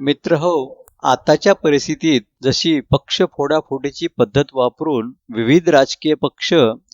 मित्र हो आताच्या परिस्थितीत जशी पक्ष फोडाफोडीची पद्धत वापरून विविध राजकीय पक्ष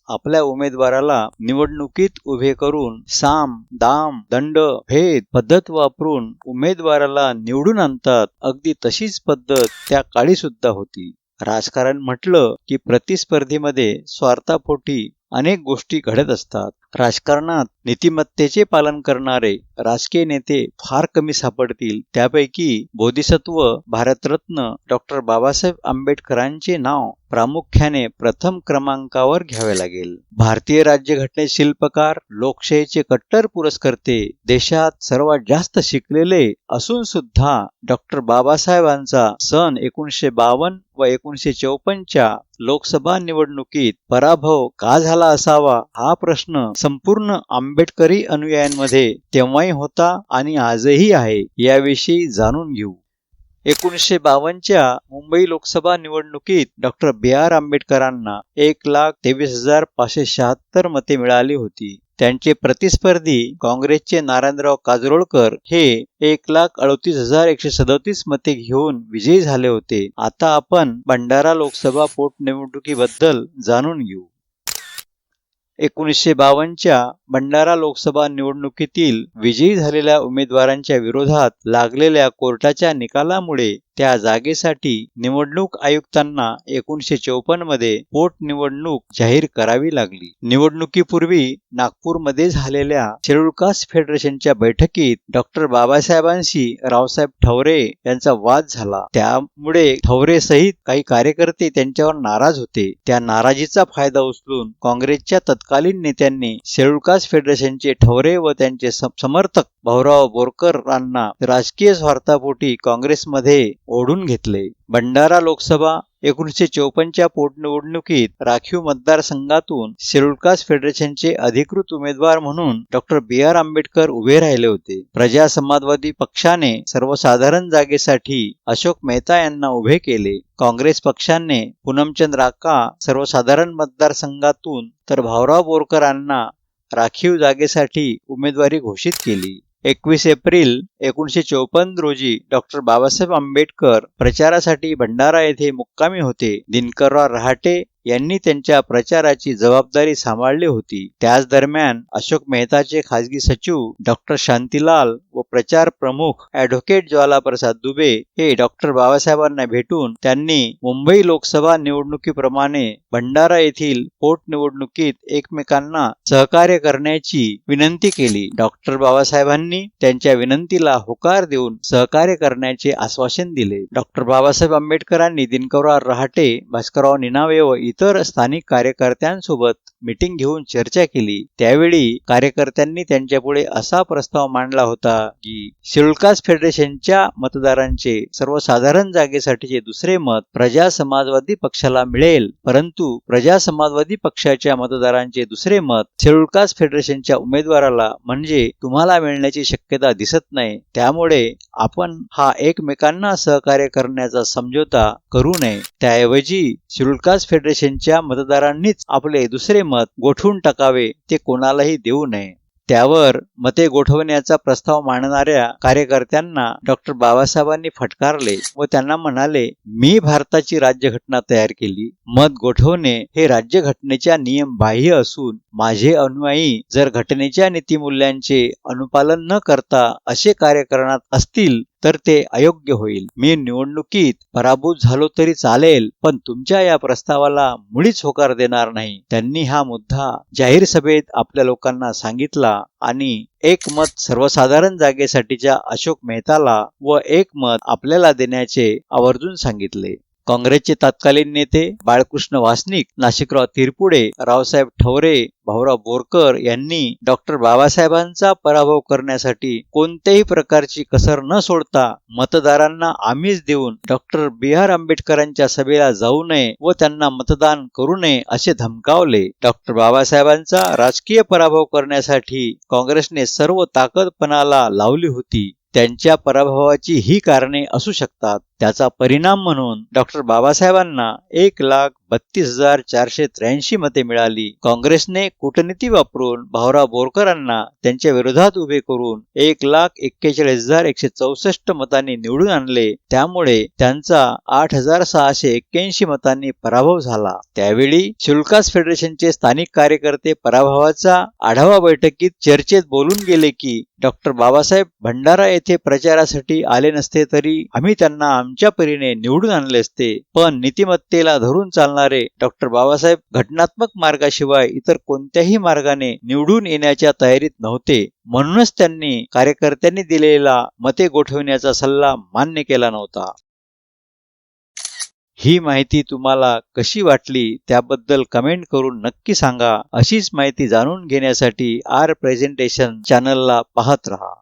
आपल्या उमेदवाराला निवडणुकीत उभे करून साम दाम दंड भेद पद्धत वापरून उमेदवाराला निवडून आणतात अगदी तशीच पद्धत त्या काळी सुद्धा होती. राजकारण म्हटलं की प्रतिस्पर्धीमध्ये स्वार्थापोटी अनेक गोष्टी घडत असतात. राजकारणात नीतिमत्तेचे पालन करणारे राजकीय नेते फार कमी सापडतील. त्यापैकी बोधिसत्व भारतरत्न डॉक्टर बाबासाहेब आंबेडकरांचे नाव प्रामुख्याने प्रथम क्रमांकावर घ्यावे लागेल. भारतीय राज्यघटने शिल्पकार लोकशाहीचे कट्टर पुरस्कर्ते देशात सर्वात जास्त शिकलेले असून सुद्धा डॉक्टर बाबासाहेबांचा सन एकोणीसशे बावन्न व एकोणीसशे चौपन्नच्या लोकसभा निवडणुकीत पराभव का झाला असावा हा प्रश्न संपूर्ण आंबेडकरी अनुयायांमध्ये तेव्हाही होता आणि आजही आहे. याविषयी जाणून घेऊ. एकोणीसशे बावन्नच्या मुंबई लोकसभा निवडणुकीत डॉक्टर बी आर आंबेडकरांना एक लाख तेवीस हजार पाचशे शहात्तर मते मिळाली होती. त्यांचे प्रतिस्पर्धी काँग्रेसचे नारायणराव काजरोळकर हे एक लाख अडतीस हजार एकशे सदतीस मते घेऊन विजयी झाले होते. आता आपण भंडारा लोकसभा पोटनिवडणुकीबद्दल जाणून घेऊ. एकोणीसशे बावन्नच्या भंडारा लोकसभा निवडणुकीतील विजयी झालेल्या उमेदवारांच्या विरोधात लागलेल्या कोर्टाच्या निकालामुळे त्या जागेसाठी निवडणूक आयुक्तांना एकोणीसशे चौपन्नमध्ये पोटनिवडणूक जाहीर करावी लागली. निवडणुकीपूर्वी नागपूरमध्ये झालेल्या शेड्युलकास्ट फेडरेशनच्या बैठकीत डॉक्टर बाबासाहेबांशी रावसाहेब ठवरे यांचा वाद झाला. त्यामुळे ठवरे सहित काही कार्यकर्ते त्यांच्यावर नाराज होते. त्या नाराजीचा फायदा उचलून काँग्रेसच्या तत्कालीन नेत्यांनी शेड्युलकास्ट फेडरेशनचे ठवरे व त्यांचे समर्थक भाऊराव बोरकरांना राजकीय स्वार्थापोटी काँग्रेसमध्ये ओढून घेतले. भंडारा लोकसभा एकोणीसशे चौपन्नच्या पोटनिवडणुकीत राखीव मतदारसंघातून शेड्यूल फेडरेशनचे अधिकृत उमेदवार म्हणून डॉक्टर बी. आर. आंबेडकर उभे राहिले होते. प्रजा समाजवादी पक्षाने सर्वसाधारण जागेसाठी अशोक मेहता यांना उभे केले. काँग्रेस पक्षाने पूनमचंद राका सर्वसाधारण मतदारसंघातून तर भाऊराव बोरकरांना राखीव जागेसाठी उमेदवारी घोषित केली. एकवीस एप्रिल एकोणीसशे चौपन्न रोजी डॉक्टर बाबासाहेब आंबेडकर प्रचारासाठी भंडारा येथे मुक्कामी होते. दिनकरराव रहाटे यांनी त्यांच्या प्रचाराची जबाबदारी सांभाळली होती. त्याच दरम्यान अशोक मेहताचे खासगी सचिव डॉक्टर शांतीलाल व प्रचार प्रमुख ऍडव्होकेट ज्वालाप्रसाद दुबे हे डॉक्टर बाबासाहेबांना भेटून त्यांनी मुंबई लोकसभा निवडणुकीप्रमाणे भंडारा येथील पोटनिवडणुकीत एकमेकांना सहकार्य करण्याची विनंती केली. डॉक्टर बाबासाहेबांनी त्यांच्या विनंतीला होकार देऊन सहकार्य करण्याचे आश्वासन दिले. डॉक्टर बाबासाहेब आंबेडकरांनी दिनकरराव रहाटे भास्करराव निनावे व इतर स्थानिक कार्यकर्त्यांसोबत मीटिंग घेऊन चर्चा केली. त्यावेळी कार्यकर्त्यांनी त्यांच्यापुढे असा प्रस्ताव मांडला होता की शेड्युलकास्ट फेडरेशनच्या मतदारांचे सर्वसाधारण जागेसाठीचे दुसरे मत प्रजा समाजवादी पक्षाला मिळेल परंतु प्रजा समाजवादी पक्षाच्या मतदारांचे दुसरे मत शेड्युलकास्ट फेडरेशनच्या उमेदवाराला म्हणजे तुम्हाला मिळण्याची शक्यता दिसत नाही. त्यामुळे आपण हा एकमेकांना सहकार्य करण्याचा समझोता करू नये. त्याऐवजी शेड्युलकास्ट फेडरेशनच्या मतदारांनीच आपले दुसरे मत गोठवून टाकावे ते कोणालाही देऊ नये. त्यावर मते गोठवण्याचा प्रस्ताव मांडणाऱ्या कार्यकर्त्यांना डॉक्टर बाबासाहेबांनी फटकारले व त्यांना म्हणाले मी भारताची राज्यघटना तयार केली. मत गोठवणे हे राज्यघटनेच्या नियम बाह्य असून माझे अनुयायी जर घटनेच्या नीतिमूल्यांचे अनुपालन न करता असे कार्य करणार असतील तर ते अयोग्य होईल. मी निवडणुकीत पराभूत झालो तरी चालेल पण तुमच्या या प्रस्तावाला मुळीच होकार देणार नाही. त्यांनी हा मुद्दा जाहीर सभेत आपल्या लोकांना सांगितला आणि एक मत सर्वसाधारण जागेसाठीच्या अशोक मेहताला व एक मत आपल्याला देण्याचे आवर्जून सांगितले. काँग्रेसचे तत्कालीन नेते बाळकृष्ण वासनिक नाशिकराव तिरपुडे रावसाहेब ठवरे भाऊराव बोरकर यांनी डॉक्टर बाबासाहेबांचा पराभव करण्यासाठी कोणत्याही प्रकारची कसर न सोडता मतदारांना आमिष देऊन डॉक्टर बी आर आंबेडकरांच्या सभेला जाऊ नये व त्यांना मतदान करू नये असे धमकावले. डॉक्टर बाबासाहेबांचा राजकीय पराभव करण्यासाठी काँग्रेसने सर्व ताकदपणाला लावली होती. त्यांच्या पराभवाची ही कारणे असू शकतात. त्याचा परिणाम म्हणून डॉक्टर बाबासाहेबांना एक लाख बत्तीस हजार चारशे त्र्याऐंशी मते मिळाली. काँग्रेसने कूटनीती वापरून भाऊराव बोरकरांना त्यांच्या विरोधात उभे करून एक लाख एक्केचाळीस हजार एकशे चौसष्ट मतांनी निवडून आणले. त्यामुळे त्यांचा आठ हजार सहाशे एक्क्याऐंशी मतांनी पराभव झाला. त्यावेळी शुल्कास फेडरेशनचे स्थानिक कार्यकर्ते पराभवाचा आढावा बैठकीत चर्चेत बोलून गेले की डॉक्टर बाबासाहेब भंडारा येथे प्रचारासाठी आले नसते तरी आम्ही त्यांना आमच्या परीने निवडून आणले असते. पण नीतिमत्तेला धरून चालणारे डॉक्टर बाबासाहेब घटनात्मक मार्गाशिवाय इतर कोणत्याही मार्गाने निवडून येण्याच्या तयारीत नव्हते. म्हणूनच त्यांनी कार्यकर्त्यांनी दिलेला मते गोठवण्याचा सल्ला मान्य केला नव्हता. ही माहिती तुम्हाला कशी वाटली त्याबद्दल कमेंट करून नक्की सांगा. अशीच माहिती जाणून घेण्यासाठी आर प्रेझेंटेशन चॅनलला पाहत रहा.